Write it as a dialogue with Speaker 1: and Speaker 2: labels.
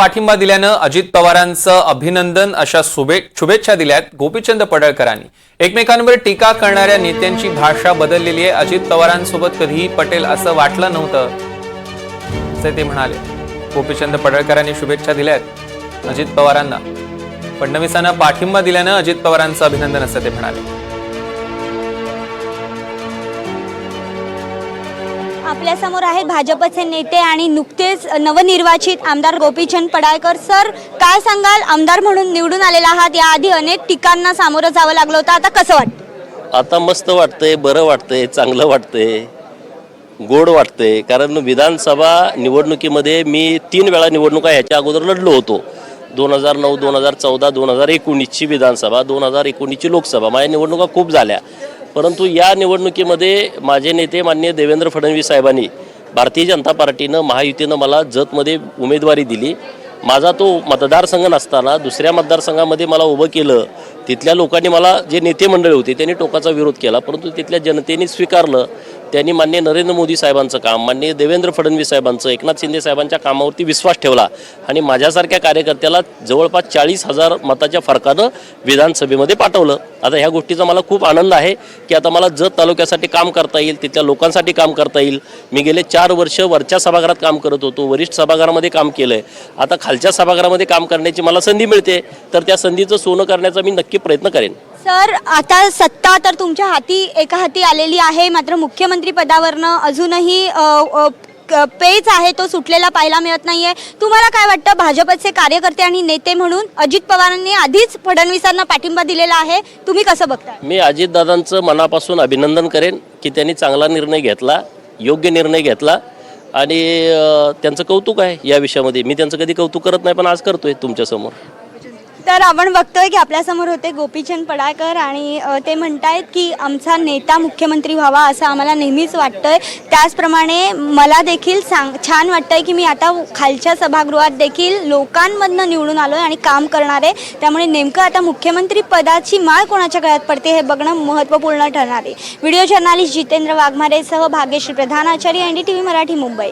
Speaker 1: पाठिंबा दिल्यानं अजित पवारांचं अभिनंदन अशा शुभे शुभेच्छा दिल्यात गोपीचंद पडळकरांनी. एकमेकांवर टीका करणाऱ्या नेत्यांची भाषा बदललेली आहे. अजित पवारांसोबत कधीही पटेल असं वाटलं नव्हतं. असं ते म्हणाले. गोपीचंद पडळकरांनी शुभेच्छा दिल्यात अजित पवारांना. फडणवीसांना पाठिंबा दिल्यानं अजित पवारांचं अभिनंदन असं ते म्हणाले.
Speaker 2: आपल्यासमोर आहेत भाजपचे नेते आणि नुकतेच नवनिर्वाचित आमदार गोपीचंद पडाळकर. सर काय सांगाल? आमदार म्हणून निवडून आलेला आहात. याआधी अनेक टीकांना सामोरं जावं लागलं होतं. आता कसं वाटतं
Speaker 3: आता मस्त वाटतंय बरं वाटतंय चांगलं वाटतंय गोड वाटतंय. कारण विधानसभा निवडणुकीमध्ये मी तीन वेळा निवडणुका ह्याच्या अगोदर लढलो होतो. दोन हजार नऊ दोन हजार चौदा दोन हजार एकोणीसची विधानसभा दोन हजार एकोणीसची लोकसभा. माझ्या निवडणुका खूप झाल्या. परंतु या निवडणुकीमध्ये माझे नेते माननीय देवेंद्र फडणवीस साहेबांनी भारतीय जनता पार्टीनं महायुतीनं मला जतमध्ये उमेदवारी दिली. माझा तो मतदारसंघ नसताना दुसऱ्या मतदारसंघामध्ये मला उभं केलं तिथल्या लोकांनी मला जे नेते मंडळी होते त्यांनी टोकाचा विरोध केला परंतु तिथल्या जनतेने स्वीकारलं. त्यांनी मान्य नरेंद्र मोदी साहेबांचं काम मान्य देवेंद्र फडणवीस साहेबांचं एकनाथ शिंदे साहेबांच्या कामावरती विश्वास ठेवला आणि माझ्यासारख्या कार्यकर्त्याला जवळपास चाळीस हजार मताच्या फरकानं विधानसभेमध्ये पाठवलं. आता ह्या गोष्टीचा मला खूप आनंद आहे की आता मला जत तालुक्यासाठी काम करता येईल तिथल्या लोकांसाठी काम करता येईल. मी गेले चार वर्ष वरच्या सभागृहात काम करत होतो वरिष्ठ सभागृहामध्ये काम केलं आहे आता खालच्या सभागृहामध्ये काम करण्याची मला संधी मिळते तर त्या संधीचं सोनं करण्याचा मी नक्की प्रयत्न करेन.
Speaker 2: सर आता सत्ता तर तुमच्या हाती एका हाती आलेली आहे. मात्र मुख्यमंत्री पदावरनं अजूनही अ, अ, क- पेच आहे. तो सुटलेला पाहायला मिळत नाही आहे तुम्हाला काय वाटतं? भाजपचे कार्यकर्ते आणि नेते म्हणून अजित पवारांनी आधीच फडणवीसांना पाठिंबा दिलेला आहे. तुम्ही कसं बघताय?
Speaker 3: मी अजितदादांचं मनापासून अभिनंदन करेन की त्यांनी चांगला निर्णय घेतला योग्य निर्णय घेतला. आणि त्यांचं कौतुक आहे या विषयामध्ये. मी त्यांचं कधी कौतुक करत नाही पण आज करतोय तुमच्यासमोर.
Speaker 2: तर आपण बघतोय की आपल्यासमोर होते गोपीचंद पडाळकर आणि ते ते म्हणतायत की आमचा नेता मुख्यमंत्री व्हावा असं आम्हाला नेहमीच वाटतंय. त्याचप्रमाणे मला देखील सांग छान वाटतंय की मी आता खालच्या सभागृहात देखील लोकांमधनं निवडून आलो आहे आणि काम करणार आहे. त्यामुळे नेमकं आता मुख्यमंत्री पदाची माळ कोणाच्या गळ्यात पडते हे बघणं महत्त्वपूर्ण ठरणार आहे. Video journalist Jitendra वाघमारेसह Bhagyashree Pradhan Acharya N D T V Marathi Mumbai.